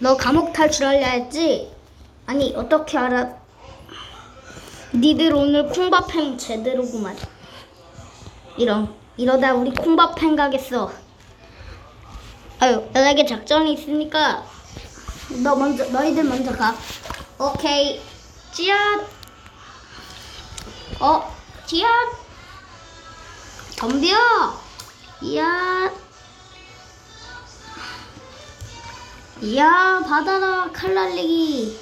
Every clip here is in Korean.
너 감옥 탈출하려 했지? 아니 어떻게 알아? 니들 오늘 콩밥행 제대로구만. 이런 이러다 우리 콩밥행 가겠어. 아유 나에게 작전이 있으니까 너 먼저 너희들 먼저 가. 오케이. 찌앗. 어 찌앗. 덤벼. 이야. 이야 받아라 칼 날리기.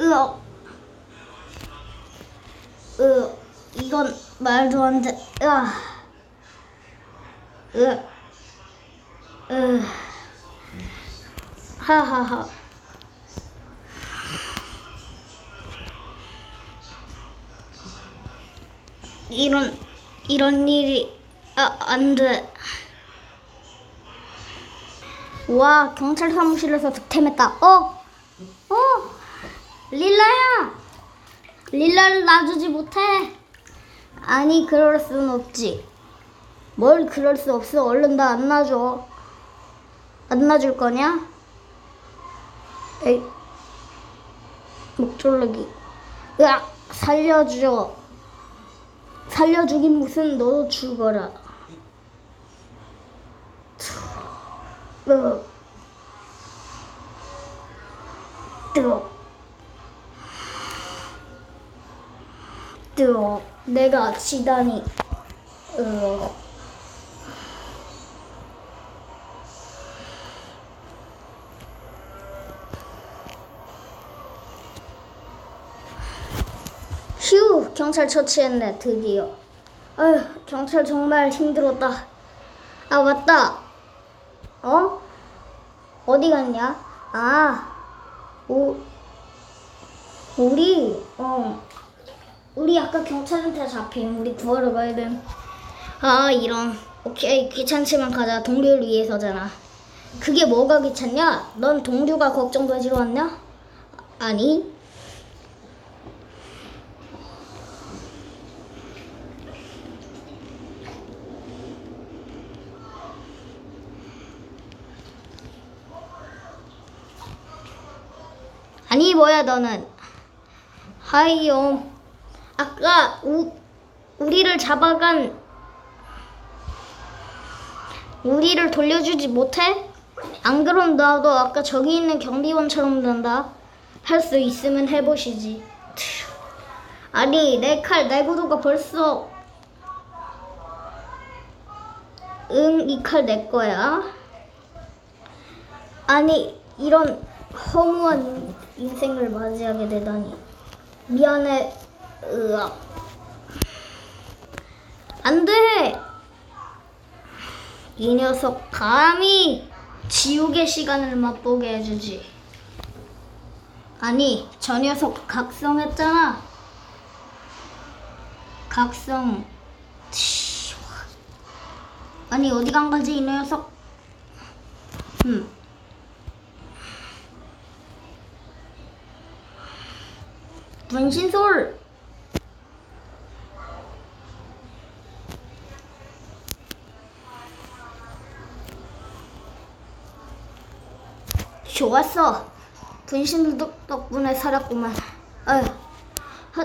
으어. 으, 이건 말도 안 돼. 으아. 으, 으. 하하하. 이런, 이런 일이, 아, 안 돼. 와, 경찰 사무실에서 득템했다. 어? 어? 릴라야! 릴라를 놔주지 못해. 아니, 그럴 순 없지. 뭘 그럴 수 없어. 얼른 나 안 놔줘. 안 놔줄 거냐? 에이. 목졸르기. 으악! 살려줘. 살려주긴 무슨 너도 죽어라. 으. 뜨거. 뜨거. 내가 지다니. 으. 휴, 경찰 처치했네, 드디어. 아휴, 경찰 정말 힘들었다. 아, 맞다. 어? 어디 갔냐? 아, 오, 우리, 어, 우리 아까 경찰한테 잡힌 우리 구하러 가야 돼. 아, 이런. 오케이, 귀찮지만 가자. 동료를 위해서잖아. 그게 뭐가 귀찮냐? 넌 동료가 걱정되지로 않냐? 아니, 아니 뭐야 너는. 하이요 아까 우, 우리를 잡아간 우리를 돌려주지 못해? 안 그럼 나도 아까 저기 있는 경비원처럼 된다. 할 수 있으면 해보시지. 튀. 아니 내 칼 내구도가 벌써 응 이 칼 내 거야. 아니 이런 허무한 인생을 맞이하게 되다니. 미안해 으악. 안 돼! 이 녀석 감히 지옥의 시간을 맛보게 해주지. 아니 저 녀석 각성했잖아. 각성. 치. 아니 어디 간 거지 이 녀석? 음 분신 솔 좋았어. 분신 덕- 덕분에 살았구만. 아휴. 하,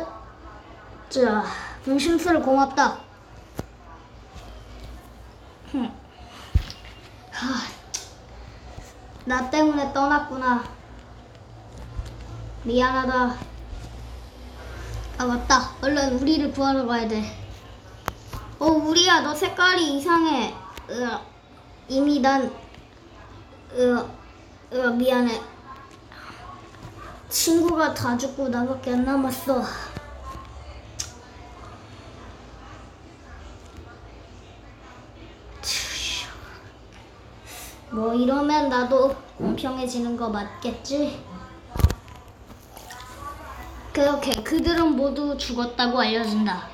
자 분신술 고맙다. 나 때문에 떠났구나. 미안하다 아 맞다 얼른 우리를 구하러 가야 돼. 어 우리야 너 색깔이 이상해. 으 이미 난 으, 으 미안해. 친구가 다 죽고 나밖에 안 남았어. 뭐 이러면 나도 공평해지는 거 맞겠지? 그렇게 그들은 모두 죽었다고 알려준다.